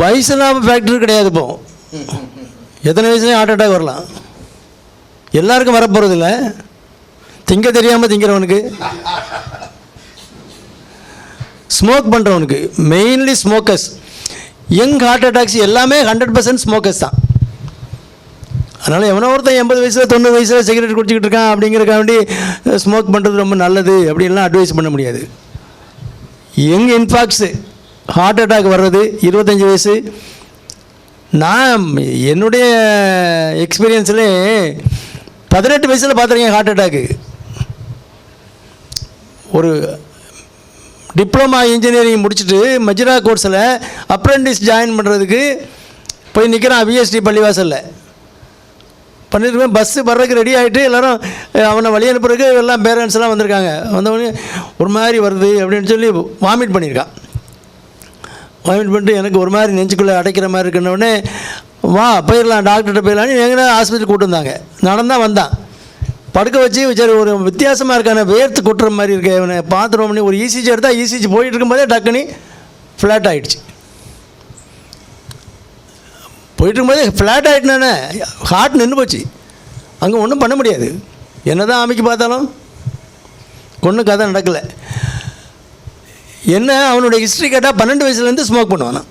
வயசுலாம் factor கிடையாது இப்போ. எத்தனை வயசுலேயும் ஹார்ட் அட்டாக் வரலாம். எல்லாருக்கும் வரப்போகிறதில்ல திங்க தெரியாமல் திங்கிறவனுக்கு. Smoke பண்ணுறவனுக்கு mainly smokers young heart attacks எல்லாமே ஹண்ட்ரட் பர்சன்ட் ஸ்மோக்கர்ஸ் தான். அதனால் எவனோ ஒருத்தன் எண்பது வயசில் தொண்ணூறு வயசில் சிகரெட் குடிச்சிக்கிட்டு இருக்கான் அப்படிங்கிறக்காண்டி ஸ்மோக் பண்ணுறது ரொம்ப நல்லது அப்படின்லாம் அட்வைஸ் பண்ண முடியாது. யங் இன்ஃபாக்ஸு ஹார்ட் அட்டாக் வர்றது இருபத்தஞ்சி வயசு. நான் என்னுடைய எக்ஸ்பீரியன்ஸில் பதினெட்டு வயசில் பார்த்துருக்கேன் ஹார்ட் அட்டாக்கு ஒரு டிப்ளமா இன்ஜினியரிங் முடிச்சுட்டு மஜ்ரா கோர்ஸில் அப்ரெண்டிஸ் ஜாயின் பண்ணுறதுக்கு போய் நிற்கிறான் விஎஸ்டி பள்ளிவாசலில். பண்ணியிருக்கேன் பஸ்ஸு வர்றதுக்கு ரெடி ஆகிட்டு எல்லாரும் அவனை வழி அனுப்புறதுக்கு எல்லாம் பேரண்ட்ஸ்லாம் வந்திருக்காங்க. வந்தவொடனே ஒரு மாதிரி வருது அப்படின்னு சொல்லி வாமிட் பண்ணியிருக்கான். வாமிட் பண்ணிட்டு எனக்கு ஒரு மாதிரி நெஞ்சுக்குள்ளே அடைக்கிற மாதிரி இருக்குன்னொடனே வா போயிடலாம் டாக்டர்கிட்ட போயிடலான்னு எங்கன்னா ஆஸ்பத்திரி கூட்டு வந்தாங்க. நடந்தான் வந்தான். படுக்க வச்சு சரி ஒரு வித்தியாசமாக இருக்கான வேர்த்து கொட்டுற மாதிரி இருக்கு இவனை பார்த்துருவோம்னு ஒரு இசிஜி எடுத்தால் இசிஜி போயிட்டு இருக்கும்போதே டக்குனி ஃப்ளாட் ஆகிடுச்சு போயிட்டு இருக்கும்போதே ஃப்ளாட் ஆகிட்டுனானே ஹார்ட் நின்று போச்சு. அங்கே ஒன்றும் பண்ண முடியாது. என்ன தான் அமைக்க பார்த்தாலும் ஒன்றும் கதை நடக்கலை. என்ன அவனுடைய ஹிஸ்ட்ரி கேட்டால் பன்னெண்டு வயசுலேருந்து ஸ்மோக் பண்ணுவானா?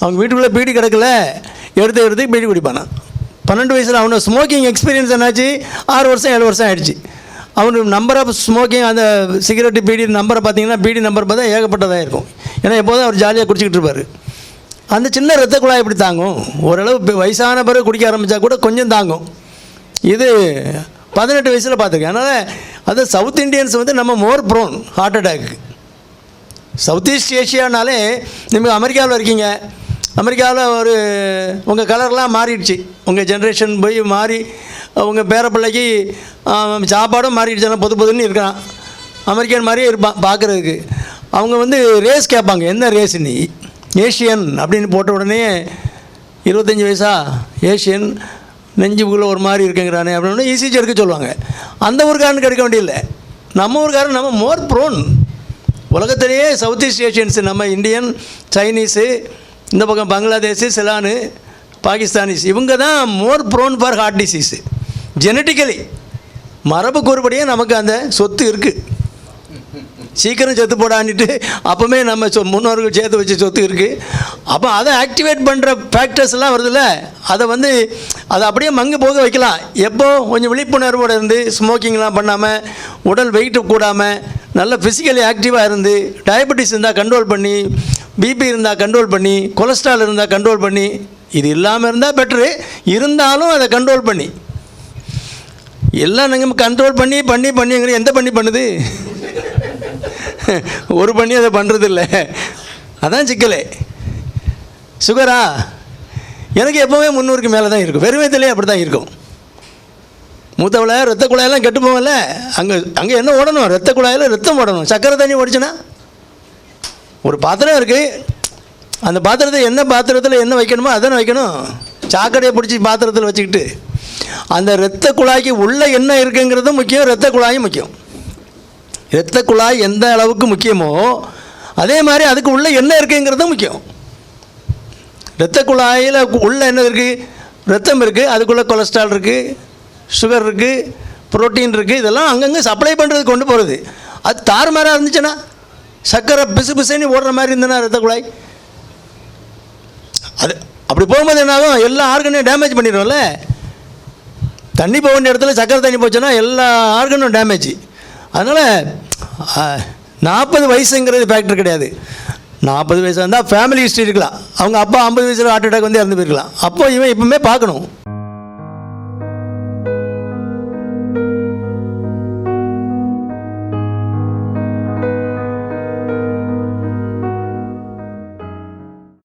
அவங்க வீட்டுக்குள்ளே பீடி கிடக்கல எடுத்து எடுத்து பீடி குடிப்பானா? பன்னெண்டு வயசில் அவனோட ஸ்மோக்கிங் எக்ஸ்பீரியன்ஸ் என்னாச்சு? ஆறு வருஷம் ஏழு வருஷம் ஆயிடுச்சு. அவனுக்கு நம்பர் ஆஃப் ஸ்மோக்கிங் அந்த சிகரெட்டு பீடி நம்பரை பார்த்தீங்கன்னா பீடி நம்பர் பார்த்தா ஏகப்பட்டதாக இருக்கும். ஏன்னா எப்போதும் அவர் ஜாலியாக குடிச்சிக்கிட்டு இருப்பார். அந்த சின்ன ரத்த குழாய் எப்படி தாங்கும்? ஓரளவு வயசான பிறகு குடிக்க ஆரம்பித்தா கூட கொஞ்சம் தாங்கும். இது பதினெட்டு வயசில் பார்த்துருக்கேன் அதனால் அது சவுத் இண்டியன்ஸ் வந்து நம்ம more prone heart attack south east ஏஷியானாலே நீங்கள் அமெரிக்காவில் இருக்கீங்க. அமெரிக்காவில் ஒரு உங்கள் கலர்லாம் மாறிடுச்சு. உங்கள் ஜென்ரேஷன் போய் மாறி உங்கள் பேரப்பிள்ளைக்கு பிள்ளைக்கு சாப்பாடும் மாறிடுச்சு. பொது பொதுன்னு இருக்கான். அமெரிக்கன் மாதிரியே இருப்பான் பார்க்குறதுக்கு அவங்க வந்து ரேஸ் கேட்பாங்க. என்ன ரேஸ் நீ? ஏஷியன் அப்படின்னு போட்ட உடனே இருபத்தஞ்சி வயசா? ஏஷியன் நெஞ்சுக்குள்ளே ஒரு மாதிரி இருக்குங்கிறானே அப்படின்னு ஈஸியாக எடுக்க சொல்லுவாங்க. அந்த ஊருக்காரனுக்கு எடுக்க வேண்டியதில்லை. நம்ம ஊருக்காரன் நம்ம மோர் ப்ரோன் உலகத்திலேயே சவுத் ஈஸ்ட் ஏஷியன்ஸு நம்ம இந்தியன் சைனீஸு இந்த பக்கம் பங்களாதேஷு சிலானு பாகிஸ்தானிஸ் இவங்க தான் more prone for heart disease genetically மரபு கூறுபடியே நமக்கு அந்த சொத்து இருக்குது சீக்கிரம் செத்து போடான்ட்டு அப்போவே நம்ம சொ முன்னோர்கள் சேர்த்து வச்ச சொத்து இருக்குது அப்போ அதை ஆக்டிவேட் பண்ணுற ஃபேக்டர்ஸ்லாம் வருதுல்ல? அதை வந்து அதை அப்படியே மங்கு போக வைக்கலாம். எப்போ கொஞ்சம் விழிப்புணர்வோடு இருந்து ஸ்மோக்கிங்லாம் பண்ணாமல் உடல் வெயிட்டு கூடாமல் நல்ல ஃபிசிக்கலி ஆக்டிவாக இருந்து டயபெட்டிஸ் இருந்தால் கண்ட்ரோல் பண்ணி பிபி இருந்தால் கண்ட்ரோல் பண்ணி கொலஸ்ட்ரால் இருந்தால் கண்ட்ரோல் பண்ணி இது இல்லாமல் இருந்தால் பெட்ரு இருந்தாலும் அதை கண்ட்ரோல் பண்ணி. எல்லாம் நீங்கள் கண்ட்ரோல் பண்ணி பண்ணி பண்ணிங்கிற எந்த பண்ணி பண்ணுது? ஒரு பண்ணி அதை பண்ணுறது இல்லை அதான் சிக்கலே. சுகரா எனக்கு எப்போவுமே முந்நூறுக்கு மேலே தான் இருக்கும். வெறுமைத்திலே அப்படி தான் இருக்கும். மூத்தவளை ரத்த குழாயெல்லாம் கெட்டு போகல அங்கே அங்கே என்ன ஓடணும்? ரத்த குழாயில் ரத்தம் ஓடணும். சக்கரை தண்ணி ஓடிச்சுன்னா? ஒரு பாத்திரம் இருக்குது அந்த பாத்திரத்தை என்ன பாத்திரத்தில் என்ன வைக்கணுமோ அதானே வைக்கணும். சாக்கடையை பிடிச்சி பாத்திரத்தில் வச்சுக்கிட்டு. அந்த இரத்த குழாய்க்கு உள்ளே என்ன இருக்குங்கிறதும் முக்கியம் இரத்த குழாயும் முக்கியம். இரத்த குழாய் எந்த அளவுக்கு முக்கியமோ அதே மாதிரி அதுக்கு உள்ளே என்ன இருக்குங்கிறதும் முக்கியம். இரத்த குழாயில் உள்ளே என்ன இருக்குது ரத்தம் இருக்குது அதுக்குள்ளே கொலஸ்ட்ரால் இருக்குது சுகர் இருக்குது புரோட்டீன் இருக்குது இதெல்லாம் அங்கங்கே சப்ளை பண்ணுறது கொண்டு போகிறது அது தாறுமாறாக இருந்துச்சுன்னா சக்கரை பிசு பிசுன்னு ஓடுற மாதிரி இருந்ததுன்னா ரத்த குழாய். அது அப்படி போகும்போது என்னாகும் எல்லா ஆர்கனையும் டேமேஜ் பண்ணிடும்ல. தண்ணி போக வேண்டிய இடத்துல சக்கரை தண்ணி போச்சுன்னா எல்லா ஆர்கனும் டேமேஜ் அதனால் நாற்பது வயசுங்கிறது ஃபேக்டர் கிடையாது. நாற்பது வயசு இருந்தால் ஃபேமிலி ஹிஸ்ட்ரி இருக்கலாம். அவங்க அப்பா ஐம்பது வயசில் ஹார்ட் அட்டாக் வந்து இறந்து போயிருக்கலாம். அப்போ இவன் இப்பவுமே பார்க்கணும்.